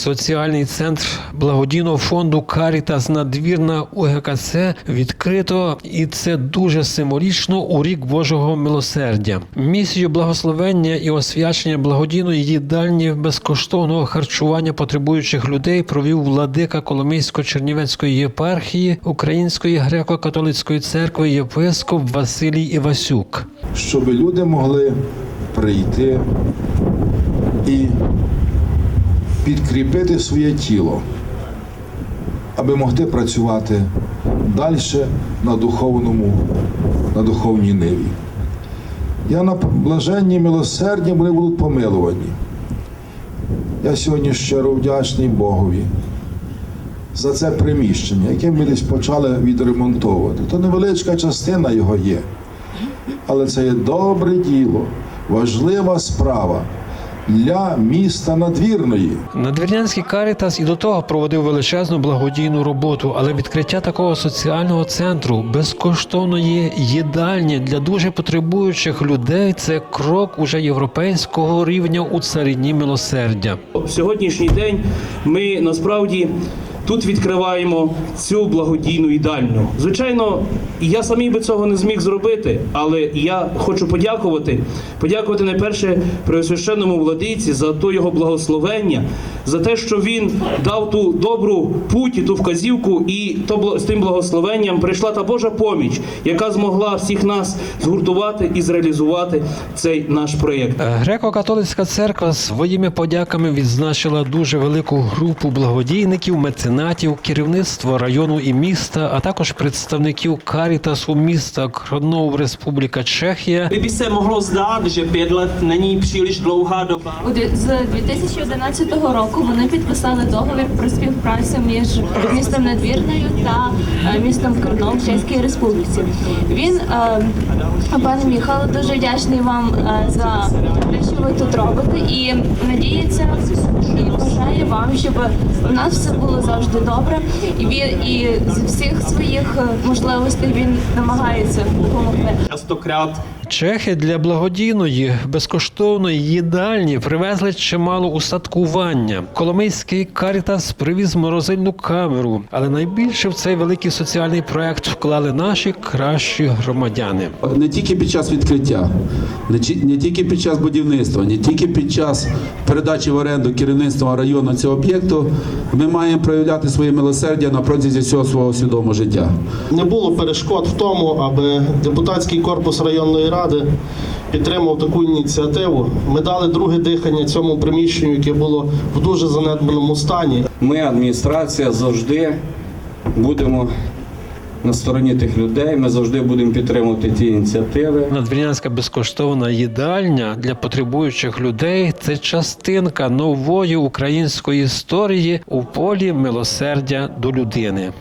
Соціальний центр благодійного фонду Карітас надвірна УГКЦ відкрито, і це дуже символічно у рік Божого милосердя. Місію благословення і освячення благодійної їдальні безкоштовного харчування потребуючих людей провів владика Коломийсько-Чернівецької єпархії Української греко-католицької церкви єпископ Василій Івасюк. щоб люди могли прийти і підкріпити своє тіло, аби могти працювати далі на духовному, на духовній ниві. Я на блаженні милосердні вони будуть помилувані. Я сьогодні щиро вдячний Богові за це приміщення, яке ми десь почали відремонтовувати. То невеличка частина його є. Але це є добре діло, важлива справа для міста надвірної. Надвірнянський Карітас і до того проводив величезну благодійну роботу, але відкриття такого соціального центру безкоштовної їдальні для дуже потребуючих людей це крок уже європейського рівня у царині милосердя. В сьогоднішній день ми насправді тут відкриваємо цю благодійну їдальню. Звичайно, я самі би цього не зміг зробити, але я хочу подякувати. Подякувати найперше Преосвященному владиці за то його благословення, за те, що він дав ту добру путь, ту вказівку, і то з тим благословенням прийшла та Божа поміч, яка змогла всіх нас згуртувати і зреалізувати цей наш проєкт. Е, Греко-католицька церква своїми подяками відзначила дуже велику групу благодійників, меценатів, керівництво району і міста, а також представників Карітасу міста Кронов, Республіка Чехія. Kdyby se mohlo zdát, že pět let není příliš dlouhá doba, дві- З 2011 року вони підписали договір про співпрацю між містом Надвірною та містом Кордон в Чеській Республіці. Він, е, пане Міхало, дуже вдячний вам е, за те, що ви тут робите, і надіється і бажає вам, щоб у нас все було завжди добре. І він і з всіх своїх е, можливостей він намагається допомогти. Častokrát Чехи для благодійної безкоштовної їдальні привезли чимало устаткування. Коломийський Карітас привіз морозильну камеру, але найбільше в цей великий соціальний проект вклали наші кращі громадяни. Не тільки під час відкриття, не, не тільки під час будівництва, не тільки під час передачі в оренду керівництва району цього об'єкту, ми маємо проявляти своє милосердя на протязі всього свого свідомого життя. Не було перешкод в тому, аби депутатський корпус районної ради підтримав таку ініціативу. Ми дали друге дихання цьому приміщенню, яке було в дуже занедбаному стані. Ми, адміністрація, завжди будемо на стороні тих людей. Ми завжди будемо підтримувати ті ініціативи. Надвірнянська безкоштовна їдальня для потребуючих людей це частинка нової української історії у полі милосердя до людини.